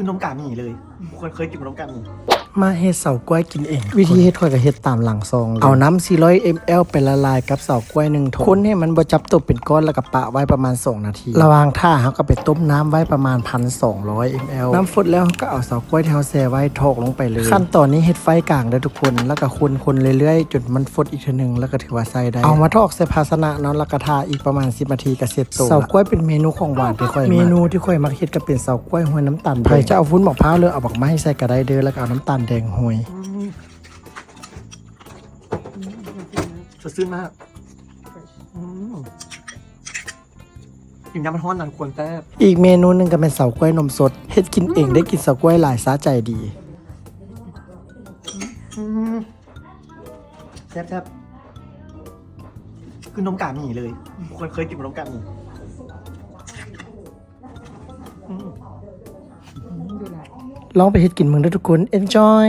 คือนมกาหมีเลยคนเคยกินนมกาหมีมาเฮ็ดเสากล้วยกินเอง วิธีเฮ็ดข่อยก็เฮ็ดตามหลังซองเลยเอาน้ำ400 ml ไปละลายกับเสากล้วยหนึ่งถุงคนให้มันบ่จับตัวเป็นก้อนแล้วก็ปะไว้ประมาณ 2 นาที ระหว่างท่าเฮาก็ไปต้มน้ำไว้ประมาณ 1,200 ml น้ำฟดแล้วเราก็เอาเสากล้วยที่เฮาแช่ไว้โถกลงไปเลย ขั้นตอนนี้เฮ็ดไฟกลางเด้อทุกคน แล้วก็คนๆเรื่อยๆจนมันฟดอีกเทีนึงแล้วก็ถือว่าใส่ได้ เอามาทอกใส่ภาชนะเนาะแล้วก็ทาอีกประมาณ 10 นาทีก็เสร็จตัวเสากล้วยเป็นเมนูของหวานที่ค่อยเมนูที่ค่อยมักเฮ็ดก็เป็นเสากล้วยห้วยน้ำตาลใครจะเอาวุ้นมะพร้าวหรือเอาบักไม้ใส่ก็ได้เด้อแล้วก็เอาน้ำตาลแดงห้วยสดชื่นมากอืมกินน้ำมันห้อนนานควรแซ่บอีกเมนูหนึ่งก็เป็นเสากล้วยนมสดเฮ็ดกินเองได้กินเสากล้วยหลายสาใจดีอืมแซ่บแซ่บคือนมกาหมีเลย คนเคยกินนมกาหมี ลองไปเฮ็ดกินเมืองด้วยทุกคน enjoy